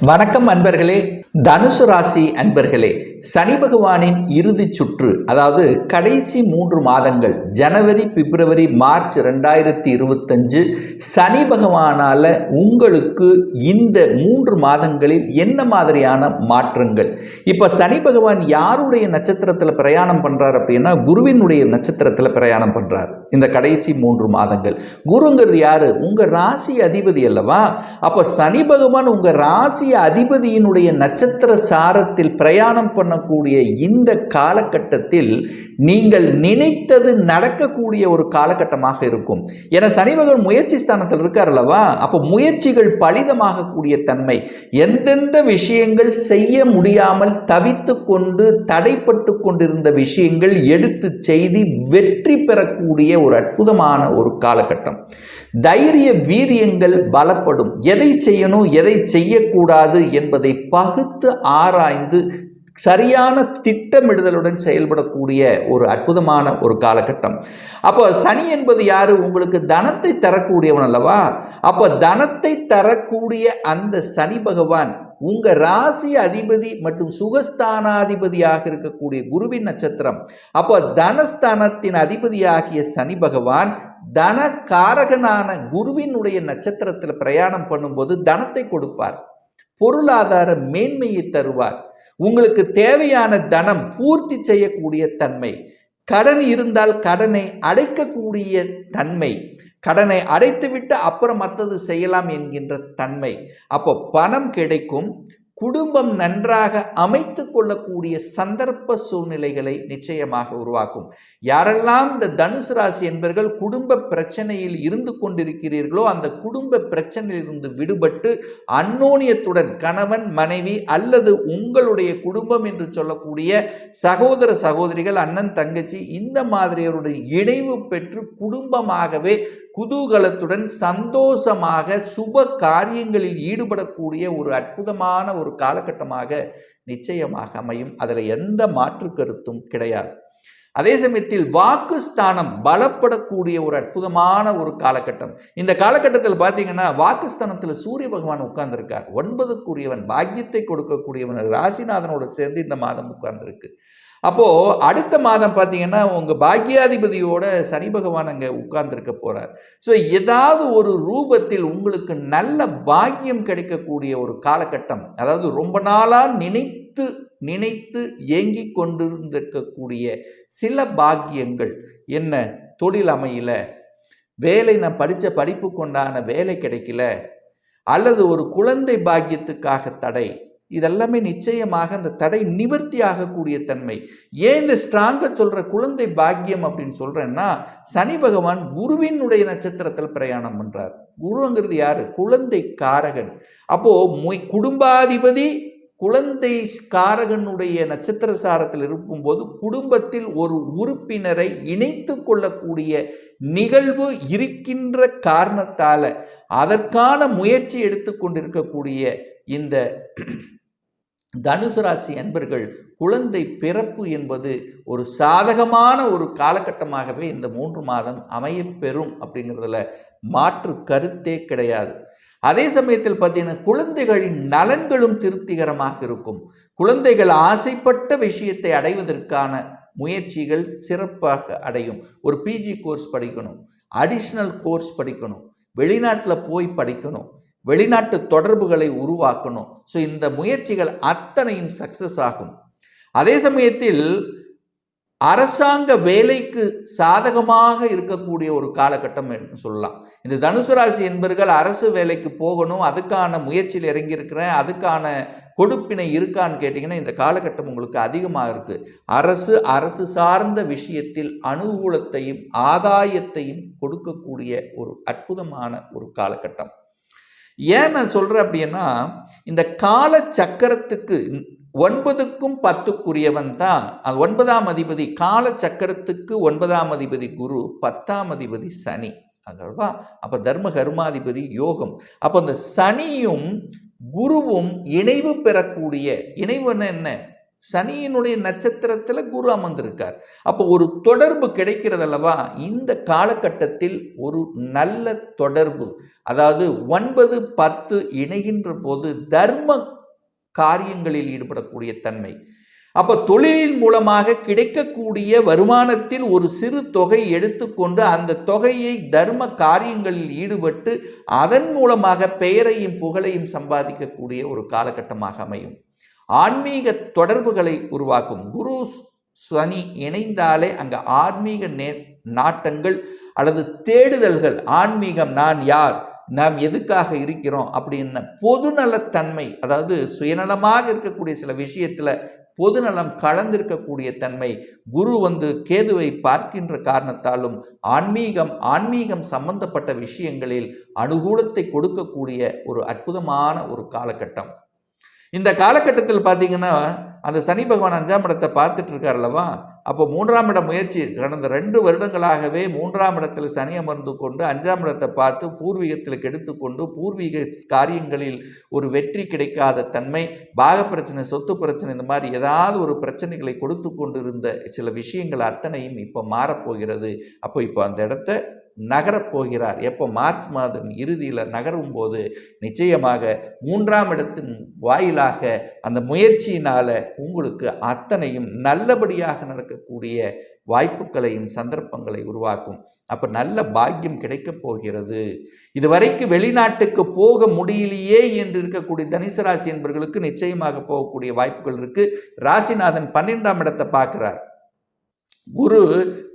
வணக்கம் அன்பர்களே தனுசு ராசி அன்பர்களே சனி பகவானின் இறுதி சுற்று அதாவது கடைசி மூன்று மாதங்கள் ஜனவரி பிப்ரவரி மார்ச் ரெண்டாயிரத்தி இருபத்தஞ்சு சனி பகவானால் உங்களுக்கு இந்த மூன்று மாதங்களில் என்ன மாதிரியான மாற்றங்கள்? இப்போ சனி பகவான் யாருடைய நட்சத்திரத்தில் பிரயாணம் பண்ணுறார் அப்படின்னா குருவினுடைய நட்சத்திரத்தில் பிரயாணம் பண்ணுறாரு இந்த கடைசி மூன்று மாதங்கள். குருங்கிறது யாரு? உங்க ராசி அதிபதி அல்லவா? அப்போ சனி பகவான் உங்க ராசி அதிபதியினுடைய நட்சத்திர சாரத்தில் பிரயாணம் பண்ணக்கூடிய இந்த காலகட்டத்தில் நீங்கள் நினைத்தது நடக்கக்கூடிய ஒரு காலகட்டமாக இருக்கும். ஏன்னா சனி பகவான் முயற்சி ஸ்தானத்தில் இருக்கார் அல்லவா? அப்போ முயற்சிகள் பலிதமாகக்கூடிய தன்மை. எந்தெந்த விஷயங்கள் செய்ய முடியாமல் தவித்து கொண்டு தடைப்பட்டு கொண்டிருந்த விஷயங்கள் எடுத்து செய்தி வெற்றி பெறக்கூடிய ஒரு அற்புதமான ஒரு காலகட்டம். தைரிய வீரியங்கள் பலப்படும். எதை செய்யணும் எதை செய்யக்கூடாது என்பதை பகுத்து ஆராய்ந்து சரியான திட்டமிடுதலுடன் செயல்படக்கூடிய ஒரு அற்புதமான ஒரு காலகட்டம். அப்போ சனி என்பது யாரு? உங்களுக்கு தனத்தை தரக்கூடியவன் அல்லவா? அப்போ தனத்தை தரக்கூடிய அந்த சனி பகவான் உங்க ராசி அதிபதி மற்றும் சுகஸ்தானாதிபதியாக இருக்கக்கூடிய குருவின் நட்சத்திரம். அப்போ தனஸ்தானத்தின் அதிபதியாகிய சனி பகவான் தன காரகனான குருவினுடைய நட்சத்திரத்தில் பிரயாணம் பண்ணும்போது தனத்தை கொடுப்பார். பொருளாதார மேன்மையை தருவார். உங்களுக்கு தேவையான தனம் பூர்த்தி செய்யக்கூடிய தன்மை. கடன் இருந்தால் கடனை அடைக்கக்கூடிய தன்மை. கடனை அடைத்துவிட்டு அப்புறம் மற்றது செய்யலாம் என்கின்ற தன்மை. அப்போ பணம் கிடைக்கும். குடும்பம் நன்றாக அமைத்து கொள்ளக்கூடிய சந்தர்ப்ப சூழ்நிலைகளை நிச்சயமாக உருவாக்கும். யாரெல்லாம் இந்த தனுசு ராசி என்பவர்கள் குடும்ப பிரச்சனையில் இருந்து கொண்டிருக்கிறீர்களோ அந்த குடும்ப பிரச்சனையிலிருந்து விடுபட்டு அன்னோனியத்துடன் கணவன் மனைவி அல்லது உங்களுடைய குடும்பம் என்று சொல்லக்கூடிய சகோதர சகோதரிகள் அண்ணன் தங்கச்சி இந்த மாதிரியருடைய இணைவு பெற்று குடும்பமாகவே குதூகலத்துடன் சந்தோஷமாக சுப காரியங்களில் ஈடுபடக்கூடிய ஒரு அற்புதமான ஒரு ஒரு காலகட்டமாக நிச்சயமாக அமையும். அதில் எந்த மாற்று கருத்தும் கிடையாது. அதே சமயத்தில் வாக்குஸ்தானம் பலப்படக்கூடிய ஒரு அற்புதமான ஒரு காலகட்டம். இந்த காலகட்டத்தில் பார்த்தீங்கன்னா வாக்குஸ்தானத்தில் சூரிய பகவான் உட்கார்ந்துருக்கார். ஒன்பதுக்குரியவன் பாக்கியத்தை கொடுக்கக்கூடியவன் ராசிநாதனோடு சேர்ந்து இந்த மாதம் உட்கார்ந்துருக்கு. அப்போது அடுத்த மாதம் பார்த்தீங்கன்னா உங்கள் பாக்யாதிபதியோட சனி பகவான் அங்கே உட்கார்ந்துருக்க போகிறார் ஸோ ஏதாவது ஒரு ரூபத்தில் உங்களுக்கு நல்ல பாக்கியம் கிடைக்கக்கூடிய ஒரு காலகட்டம் அதாவது ரொம்ப நாளாக நினைத்து நினைத்து ஏங்கிக் கொண்டிருந்திருக்கக்கூடிய சில பாக்கியங்கள். என்ன? தொழில் அமையல. வேலை நான் படித்த படிப்பு கொண்டான வேலை கிடைக்கல. அல்லது ஒரு குழந்தை பாக்கியத்துக்காக தடை. இதெல்லாமே நிச்சயமாக அந்த தடை நிவர்த்தி ஆகக்கூடிய தன்மை. ஏன் இந்த ஸ்ட்ராங்காக சொல்கிற குழந்தை பாக்கியம் அப்படின்னு சொல்கிறேன்னா சனி பகவான் குருவினுடைய நட்சத்திரத்தில் பிரயாணம் பண்ணுறார் குருங்கிறது யார்? குழந்தை காரகன் அப்போது மொய் குடும்பாதிபதி குழந்தை காரகனுடைய நட்சத்திர சாரத்தில் இருக்கும்போது குடும்பத்தில் ஒரு உறுப்பினரை இணைத்து கொள்ளக்கூடிய நிகழ்வு இருக்கின்ற காரணத்தால் அதற்கான முயற்சி எடுத்துக்கொண்டிருக்கக்கூடிய இந்த தனுசு ராசி அன்பர்கள் குழந்தை பிறப்பு என்பது ஒரு சாதகமான ஒரு காலகட்டமாகவே இந்த மூன்று மாதம் அமையப்பெறும் அப்படிங்கிறதுல மாற்று கருத்தே கிடையாது. அதே சமயத்தில் பார்த்தீங்கன்னா குழந்தைகளின் நலன்களும் திருப்திகரமாக இருக்கும். குழந்தைகள் ஆசைப்பட்ட விஷயத்தை அடைவதற்கான முயற்சிகள் சிறப்பாக அடையும். ஒரு பிஜி கோர்ஸ் படிக்கணும் அடிஷ்னல் கோர்ஸ் படிக்கணும் வெளிநாட்டில் போய் படிக்கணும் வெளிநாட்டு தொடர்புகளை உருவாக்கணும். ஸோ இந்த முயற்சிகள் அத்தனையும் சக்சஸ் ஆகும். அதே சமயத்தில் அரசாங்க வேலைக்கு சாதகமாக இருக்கக்கூடிய ஒரு காலகட்டம் என்று சொல்லலாம். இந்த தனுசு ராசி என்பர்கள் அரசு வேலைக்கு போகணும் அதுக்கான முயற்சியில் இறங்கியிருக்கிறேன் அதுக்கான கொடுப்பினை இருக்கான்னு கேட்டிங்கன்னா இந்த காலகட்டம் உங்களுக்கு அதிகமாக இருக்குது அரசு அரசு சார்ந்த விஷயத்தில் அனுகூலத்தையும் ஆதாயத்தையும் கொடுக்கக்கூடிய ஒரு அற்புதமான ஒரு காலகட்டம். ஏன் நான் சொல்கிறேன் அப்படின்னா இந்த கால சக்கரத்துக்கு ஒன்பதுக்கும் பத்துக்குரியவன் தான். ஒன்பதாம் அதிபதி கால சக்கரத்துக்கு ஒன்பதாம் அதிபதி குரு பத்தாம் அதிபதி சனி. அகவா அப்போ தர்ம கர்மாதிபதி யோகம். அப்போ இந்த சனியும் குருவும் இணைவு பெறக்கூடிய இணைவுன்னு என்ன? சனியினுடைய நட்சத்திரத்தில் குரு அமர்ந்திருக்கார். அப்போ ஒரு தொடர்பு கிடைக்கிறது அல்லவா? இந்த காலகட்டத்தில் ஒரு நல்ல தொடர்பு. அதாவது ஒன்பது பத்து இணைகின்ற போது தர்ம காரியங்களில் ஈடுபடக்கூடிய தன்மை. அப்போ தொழிலின் மூலமாக கிடைக்கக்கூடிய வருமானத்தில் ஒரு சிறு தொகை எடுத்துக்கொண்டு அந்த தொகையை தர்ம காரியங்களில் ஈடுபட்டு அதன் மூலமாக பெயரையும் புகழையும் சம்பாதிக்கக்கூடிய ஒரு காலகட்டமாக அமையும். ஆன்மீக தொடர்புகளை உருவாக்கும் குரு சனி இணைந்தாலே அங்கே ஆன்மீக நே நாட்டங்கள் அல்லது தேடுதல்கள் ஆன்மீகம் நான் யார் நாம் எதுக்காக இருக்கிறோம் அப்படின்ன பொதுநலத்தன்மை அதாவது சுயநலமாக இருக்கக்கூடிய சில விஷயத்தில் பொதுநலம் கலந்திருக்கக்கூடிய தன்மை குரு வந்து கேதுவை பார்க்கின்ற காரணத்தாலும் ஆன்மீகம் ஆன்மீகம் சம்பந்தப்பட்ட விஷயங்களில் அனுகூலத்தை கொடுக்கக்கூடிய ஒரு அற்புதமான ஒரு காலகட்டம். இந்த காலகட்டத்தில் பார்த்தீங்கன்னா அந்த சனி பகவான் அஞ்சாம் இடத்தை பார்த்துட்டு இருக்கார் அல்லவா? அப்போ மூன்றாம் இட முயற்சி கடந்த ரெண்டு வருடங்களாகவே மூன்றாம் இடத்தில் சனி அமர்ந்து கொண்டு அஞ்சாம் இடத்தை பார்த்து பூர்வீகத்தில் கெடுத்துக்கொண்டு பூர்வீக காரியங்களில் ஒரு வெற்றி கிடைக்காத தன்மை பாக பிரச்சனை சொத்து பிரச்சனை இந்த மாதிரி ஏதாவது ஒரு பிரச்சனைகளை கொடுத்து கொண்டு இருந்த சில விஷயங்கள் அத்தனையும் இப்போ மாறப்போகிறது. அப்போ இப்போ அந்த இடத்த நகரப் போகிறார் எப்போ? மார்ச் மாதம் இறுதியில் நகரும் போது நிச்சயமாக மூன்றாம் இடத்தின் வாயிலாக அந்த முயற்சியினால் உங்களுக்கு அத்தனையும் நல்லபடியாக நடக்கக்கூடிய வாய்ப்புகளையும் சந்தர்ப்பங்களை உருவாக்கும். அப்போ நல்ல பாக்கியம் கிடைக்கப் போகிறது. இதுவரைக்கும் வெளிநாட்டுக்கு போக முடியலையே என்று இருக்கக்கூடிய தனுசு ராசி என்பவர்களுக்கு நிச்சயமாக போகக்கூடிய வாய்ப்புகள் இருக்குது ராசிநாதன் பன்னிரெண்டாம் இடத்தை பார்க்குறார். குரு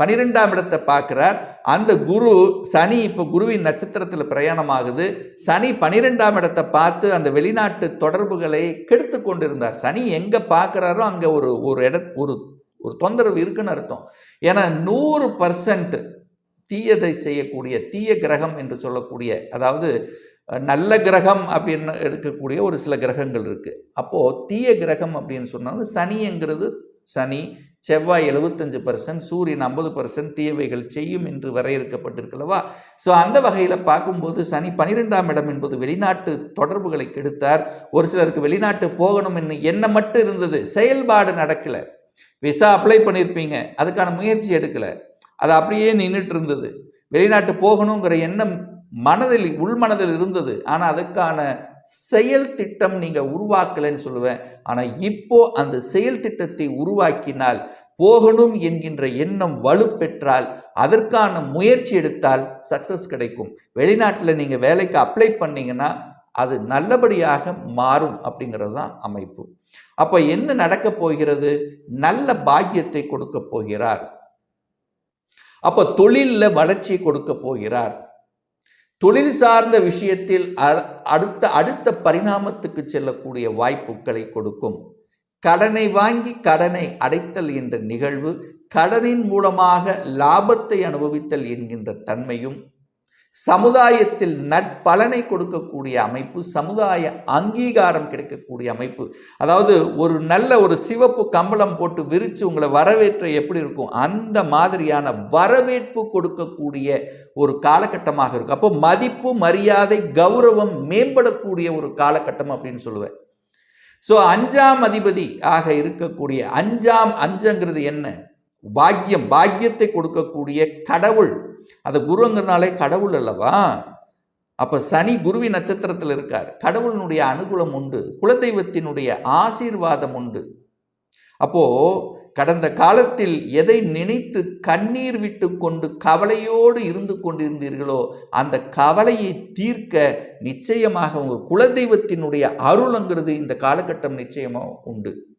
பனிரெண்டாம் இடத்தை பார்க்குறார். அந்த குரு சனி இப்போ குருவின் நட்சத்திரத்தில் பிரயாணமாகுது. சனி பனிரெண்டாம் இடத்தை பார்த்து அந்த வெளிநாட்டு தொடர்புகளை கெடுத்து கொண்டிருந்தார். சனி எங்கே பார்க்குறாரோ அங்கே ஒரு ஒரு இட ஒரு ஒரு தொந்தரவு இருக்குன்னு அர்த்தம். ஏன்னா நூறு பர்சன்ட் தீயதை செய்யக்கூடிய தீய கிரகம் என்று சொல்லக்கூடிய அதாவது நல்ல கிரகம் அப்படின்னு எடுக்கக்கூடிய ஒரு சில கிரகங்கள் இருக்குது அப்போது தீய கிரகம் அப்படின்னு சொன்னாலும் சனிங்கிறது சனி செவ்வாய் எழுபத்தஞ்சு பர்சன்ட் சூரியன் ஐம்பது பர்சன்ட் தீயவைகள் செய்யும் என்று வரையறுக்கப்பட்டிருக்கலவா ஸோ அந்த வகையில் பார்க்கும்போது சனி பனிரெண்டாம் இடம் என்பது வெளிநாட்டு தொடர்புகளை கெடுத்தார். ஒரு சிலருக்கு வெளிநாட்டு போகணும் என்ன எண்ணம் மட்டும் இருந்தது. செயல்பாடு நடக்கலை. விசா அப்ளை பண்ணியிருப்பீங்க அதுக்கான முயற்சி எடுக்கலை. அது அப்படியே நின்றுட்டு இருந்தது. வெளிநாட்டு போகணுங்கிற எண்ணம் மனதில் உள்மனதில் இருந்தது. ஆனால் அதுக்கான செயல் திட்டம் நீங்கள் உருவாக்கலைன்னு சொல்லுவேன். ஆனால் இப்போ அந்த செயல் திட்டத்தை உருவாக்கினால் போகணும் என்கின்ற எண்ணம் வலுப்பெற்றால் அதற்கான முயற்சி எடுத்தால் சக்ஸஸ் கிடைக்கும். வெளிநாட்டில் நீங்கள் வேலைக்கு அப்ளை பண்ணீங்கன்னா அது நல்லபடியாக மாறும் அப்படிங்கிறது தான் அமைப்பு. அப்போ என்ன நடக்கப் போகிறது? நல்ல பாக்கியத்தை கொடுக்க போகிறார். அப்போ தொழிலில் வளர்ச்சி கொடுக்க போகிறார். தொழில் சார்ந்த விஷயத்தில் அடுத்த அடுத்த பரிணாமத்துக்கு செல்லக்கூடிய வாய்ப்புகளை கொடுக்கும். கடனை வாங்கி கடனை அடைத்தல் என்ற நிகழ்வு கடனின் மூலமாக லாபத்தை அனுபவித்தல் என்கின்ற தன்மையும் சமுதாயத்தில் நட்பலனை கொடுக்கக்கூடிய அமைப்பு சமுதாய அங்கீகாரம் கிடைக்கக்கூடிய அமைப்பு. அதாவது ஒரு நல்ல ஒரு சிவப்பு கம்பளம் போட்டு விரித்து உங்களை வரவேற்ற எப்படி இருக்கும்? அந்த மாதிரியான வரவேற்பு கொடுக்கக்கூடிய ஒரு காலகட்டமாக இருக்கும். அப்போ மதிப்பு மரியாதை கௌரவம் மேம்படக்கூடிய ஒரு காலகட்டம் அப்படின்னு சொல்லுவேன். ஸோ அஞ்சாம் அதிபதி ஆக இருக்கக்கூடிய அஞ்சாம் அஞ்சங்கிறது என்ன? பாக்கியம் பாக்கியத்தை கொடுக்கக்கூடிய கடவுள். அந்த குருங்கிறனாலே கடவுள் அல்லவா? அப்போ சனி குருவி நட்சத்திரத்தில் இருக்கார். கடவுளினுடைய அனுகூலம் உண்டு. குலதெய்வத்தினுடைய ஆசீர்வாதம் உண்டு. அப்போ கடந்த காலத்தில் எதை நினைத்து கண்ணீர் விட்டு கொண்டு கவலையோடு இருந்து கொண்டிருந்தீர்களோ அந்த கவலையை தீர்க்க நிச்சயமாக உங்கள் குலதெய்வத்தினுடைய அருளுங்கிறது இந்த காலகட்டம் நிச்சயமாக உண்டு.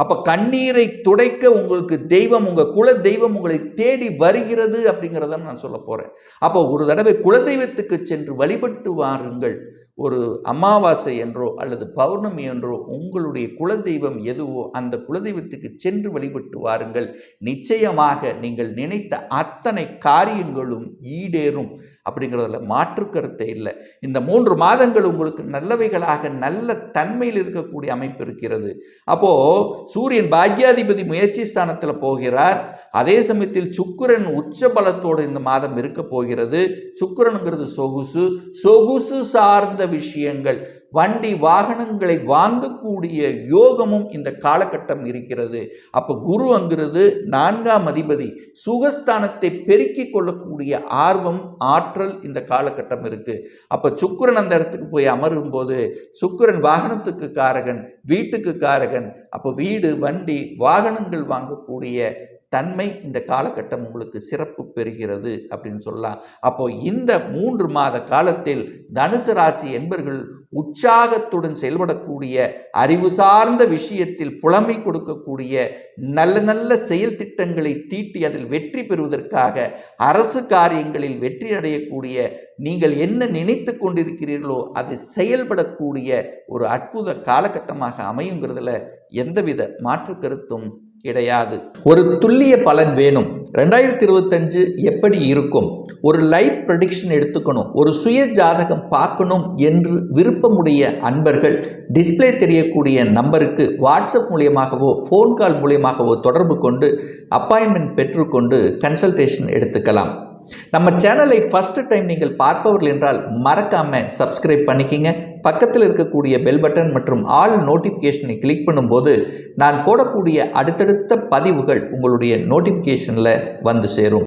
அப்போ கண்ணீரை துடைக்க உங்களுக்கு தெய்வம் உங்கள் குல தெய்வம் உங்களை தேடி வருகிறது அப்படிங்கிறத நான் சொல்ல போகிறேன் அப்போ ஒரு தடவை குலதெய்வத்துக்கு சென்று வழிபட்டு வாருங்கள். ஒரு அமாவாசை என்றோ அல்லது பௌர்ணமி என்றோ உங்களுடைய குலதெய்வம் எதுவோ அந்த குலதெய்வத்துக்கு சென்று வழிபட்டு வாருங்கள். நிச்சயமாக நீங்கள் நினைத்த அத்தனை காரியங்களும் ஈடேறும். அப்படிங்கிறதுல மாற்று கருத்தே இல்லை. இந்த மூன்று மாதங்கள் உங்களுக்கு நல்லவைகளாக நல்ல தன்மையில் இருக்கக்கூடிய அமைப்பு இருக்கிறது. அப்போது சூரியன் பாக்யாதிபதி முயற்சி ஸ்தானத்தில் போகிறார். அதே சமயத்தில் சுக்கரன் உச்ச பலத்தோடு இந்த மாதம் இருக்க போகிறது. சுக்குரனுங்கிறது சொகுசு. சொகுசு சார்ந்த விஷயங்கள். வண்டி வாகனங்களை வாங்கக்கூடிய யோகமும் இந்த காலகட்டம் இருக்கிறது. அப்போ குரு அங்கிறது நான்காம் அதிபதி. சுகஸ்தானத்தை பெருக்கிக் கொள்ளக்கூடிய ஆர்வம் ஆற்றல் இந்த காலகட்டம் இருக்கு. அப்போ சுக்கரன் அந்த இடத்துக்கு போய் அமரும் போது சுக்கிரன் வாகனத்துக்கு காரகன் வீட்டுக்கு காரகன் அப்போ வீடு வண்டி வாகனங்கள் வாங்கக்கூடிய தன்மை இந்த காலகட்டம் உங்களுக்கு சிறப்பு பெறுகிறது அப்படின்னு சொல்லலாம். அப்போ இந்த மூன்று மாத காலத்தில் தனுசு ராசி என்பர்கள் உற்சாகத்துடன் செயல்படக்கூடிய அறிவு சார்ந்த விஷயத்தில் புலமை கொடுக்கக்கூடிய நல்ல நல்ல செயல் திட்டங்களை தீட்டி அதில் வெற்றி பெறுவதற்காக அரசு காரியங்களில் வெற்றி அடையக்கூடிய நீங்கள் என்ன நினைத்து கொண்டிருக்கிறீர்களோ அது செயல்படக்கூடிய ஒரு அற்புத காலகட்டமாக அமையுங்கிறதுல எந்தவித மாற்று கருத்தும் கிடையாது. ஒரு துல்லிய பலன் வேணும். ரெண்டாயிரத்தி இருபத்தஞ்சு எப்படி இருக்கும்? ஒரு லைவ் ப்ரடிக்ஷன் எடுத்துக்கணும். ஒரு சுய ஜாதகம் பார்க்கணும் என்று விருப்பமுடைய அன்பர்கள் டிஸ்ப்ளே தெரியக்கூடிய நம்பருக்கு வாட்ஸ்அப் மூலியமாகவோ ஃபோன் கால் மூலியமாகவோ தொடர்பு கொண்டு அப்பாயின்மெண்ட் பெற்றுக்கொண்டு கன்சல்டேஷன் எடுத்துக்கலாம். நம்ம சேனலை ஃபஸ்ட்டு டைம் நீங்கள் பார்ப்பவர்கள் என்றால் மறக்காமல் சப்ஸ்கிரைப் பண்ணிக்கிங்க. பக்கத்தில் இருக்கக்கூடிய பெல் பட்டன் மற்றும் ஆல் நோட்டிஃபிகேஷனை கிளிக் பண்ணும்போது நான் போடக்கூடிய அடுத்தடுத்த பதிவுகள் உங்களுடைய நோட்டிஃபிகேஷனில் வந்து சேரும்.